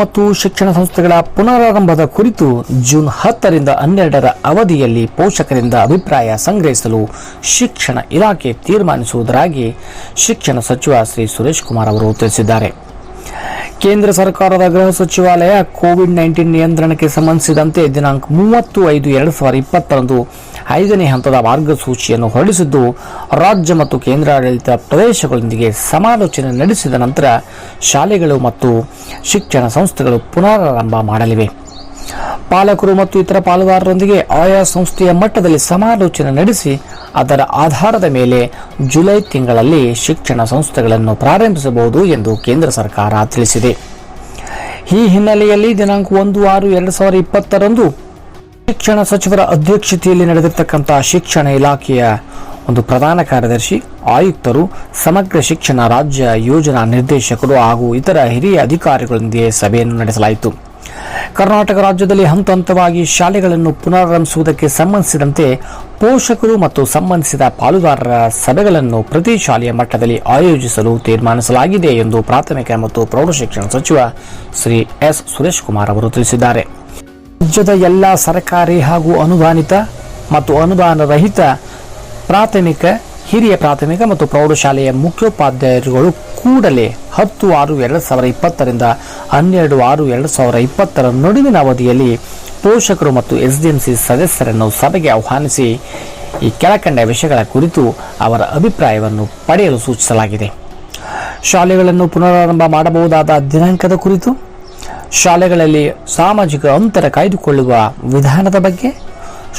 ಮತ್ತು ಶಿಕ್ಷಣ ಸಂಸ್ಥೆಗಳ ಪುನರಾರಂಭದ ಕುರಿತು ಜೂನ್ ಹತ್ತರಿಂದ ಹನ್ನೆರಡರ ಅವಧಿಯಲ್ಲಿ ಪೋಷಕರಿಂದ ಅಭಿಪ್ರಾಯ ಸಂಗ್ರಹಿಸಲು ಶಿಕ್ಷಣ ಇಲಾಖೆ ತೀರ್ಮಾನಿಸುವುದಾಗಿ ಶಿಕ್ಷಣ ಸಚಿವ ಶ್ರೀ ಸುರೇಶ್ ಕುಮಾರ್ ಅವರು ತಿಳಿಸಿದ್ದಾರೆ. ಕೇಂದ್ರ ಸರ್ಕಾರದ ಗೃಹ ಸಚಿವಾಲಯ ಕೋವಿಡ್ ನೈನ್ಟೀನ್ ನಿಯಂತ್ರಣಕ್ಕೆ ಸಂಬಂಧಿಸಿದಂತೆ ದಿನಾಂಕ ಮೂವತ್ತು ಐದು ಎರಡು ಸಾವಿರದ ಇಪ್ಪತ್ತರಂದು ಐದನೇ ಹಂತದ ಮಾರ್ಗಸೂಚಿಯನ್ನು ಹೊರಡಿಸಿದ್ದು, ರಾಜ್ಯ ಮತ್ತು ಕೇಂದ್ರಾಡಳಿತ ಪ್ರದೇಶಗಳೊಂದಿಗೆ ಸಮಾಲೋಚನೆ ನಡೆಸಿದ ನಂತರ ಶಾಲೆಗಳು ಮತ್ತು ಶಿಕ್ಷಣ ಸಂಸ್ಥೆಗಳು ಪುನರಾರಂಭ ಮಾಡಲಿವೆ. ಪಾಲಕರು ಮತ್ತು ಇತರ ಪಾಲುದಾರರೊಂದಿಗೆ ಆಯಾ ಸಂಸ್ಥೆಯ ಮಟ್ಟದಲ್ಲಿ ಸಮಾಲೋಚನೆ ನಡೆಸಿ, ಅದರ ಆಧಾರದ ಮೇಲೆ ಜುಲೈ ತಿಂಗಳಲ್ಲಿ ಶಿಕ್ಷಣ ಸಂಸ್ಥೆಗಳನ್ನು ಪ್ರಾರಂಭಿಸಬಹುದು ಎಂದು ಕೇಂದ್ರ ಸರ್ಕಾರ ತಿಳಿಸಿದೆ. ಈ ಹಿನ್ನೆಲೆಯಲ್ಲಿ ದಿನಾಂಕ ಒಂದು ಆರು ಎರಡು ಸಾವಿರದ ಇಪ್ಪತ್ತರಂದು ಶಿಕ್ಷಣ ಸಚಿವರ ಅಧ್ಯಕ್ಷತೆಯಲ್ಲಿ ನಡೆದಿರ್ತಕ್ಕಂಥ ಶಿಕ್ಷಣ ಇಲಾಖೆಯ ಒಂದು ಪ್ರಧಾನ ಕಾರ್ಯದರ್ಶಿ, ಆಯುಕ್ತರು, ಸಮಗ್ರ ಶಿಕ್ಷಣ ರಾಜ್ಯ ಯೋಜನಾ ನಿರ್ದೇಶಕರು ಹಾಗೂ ಇತರ ಹಿರಿಯ ಅಧಿಕಾರಿಗಳೊಂದಿಗೆ ಸಭೆಯನ್ನು ನಡೆಸಲಾಯಿತು. ಕರ್ನಾಟಕ ರಾಜ್ಯದಲ್ಲಿ ಹಂತ ಹಂತವಾಗಿ ಶಾಲೆಗಳನ್ನು ಪುನರಾರಂಭಿಸುವುದಕ್ಕೆ ಸಂಬಂಧಿಸಿದಂತೆ ಪೋಷಕರು ಮತ್ತು ಸಂಬಂಧಿಸಿದ ಪಾಲುದಾರರ ಸಭೆಗಳನ್ನು ಪ್ರತಿ ಶಾಲೆಯ ಮಟ್ಟದಲ್ಲಿ ಆಯೋಜಿಸಲು ತೀರ್ಮಾನಿಸಲಾಗಿದೆ ಎಂದು ಪ್ರಾಥಮಿಕ ಮತ್ತು ಪ್ರೌಢಶಿಕ್ಷಣ ಸಚಿವ ಶ್ರೀ ಎಸ್ ಸುರೇಶ್ ಕುಮಾರ್ ಅವರು ತಿಳಿಸಿದ್ದಾರೆ. ರಾಜ್ಯದ ಎಲ್ಲ ಸರ್ಕಾರಿ ಹಾಗೂ ಅನುದಾನಿತ ಮತ್ತು ಅನುದಾನ ರಹಿತ ಪ್ರಾಥಮಿಕ, ಹಿರಿಯ ಪ್ರಾಥಮಿಕ ಮತ್ತು ಪ್ರೌಢಶಾಲೆಯ ಮುಖ್ಯೋಪಾಧ್ಯಾಯರುಗಳು ಕೂಡಲೇ ಹತ್ತು ಆರು ಎರಡು ಸಾವಿರ ಇಪ್ಪತ್ತರಿಂದ ಹನ್ನೆರಡು ಆರು ಎರಡು ಸಾವಿರ ಇಪ್ಪತ್ತರ ನಡುವಿನ ಅವಧಿಯಲ್ಲಿ ಪೋಷಕರು ಮತ್ತು ಎಸ್ಡಿಎಂಸಿ ಸದಸ್ಯರನ್ನು ಸಭೆಗೆ ಆಹ್ವಾನಿಸಿ ಈ ಕೆಳಕಂಡ ವಿಷಯಗಳ ಕುರಿತು ಅವರ ಅಭಿಪ್ರಾಯವನ್ನು ಪಡೆಯಲು ಸೂಚಿಸಲಾಗಿದೆ. ಶಾಲೆಗಳನ್ನು ಪುನರಾರಂಭ ಮಾಡಬಹುದಾದ ದಿನಾಂಕದ ಕುರಿತು, ಶಾಲೆಗಳಲ್ಲಿ ಸಾಮಾಜಿಕ ಅಂತರ ಕಾಯ್ದುಕೊಳ್ಳುವ ವಿಧಾನದ ಬಗ್ಗೆ,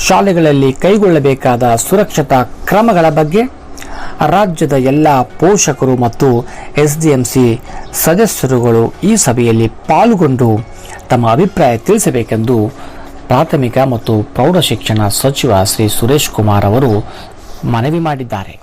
ಶಾಲೆಗಳಲ್ಲಿ ಕೈಗೊಳ್ಳಬೇಕಾದ ಸುರಕ್ಷತಾ ಕ್ರಮಗಳ ಬಗ್ಗೆ ರಾಜ್ಯದ ಎಲ್ಲ ಪೋಷಕರು ಮತ್ತು ಎಸ್ಡಿಎಂಸಿ ಸದಸ್ಯರುಗಳು ಈ ಸಭೆಯಲ್ಲಿ ಪಾಲ್ಗೊಂಡು ತಮ್ಮ ಅಭಿಪ್ರಾಯ ತಿಳಿಸಬೇಕೆಂದು ಪ್ರಾಥಮಿಕ ಮತ್ತು ಪ್ರೌಢಶಿಕ್ಷಣ ಸಚಿವ ಶ್ರೀ ಸುರೇಶ್ ಕುಮಾರ್ ಅವರು ಮನವಿ ಮಾಡಿದ್ದಾರೆ.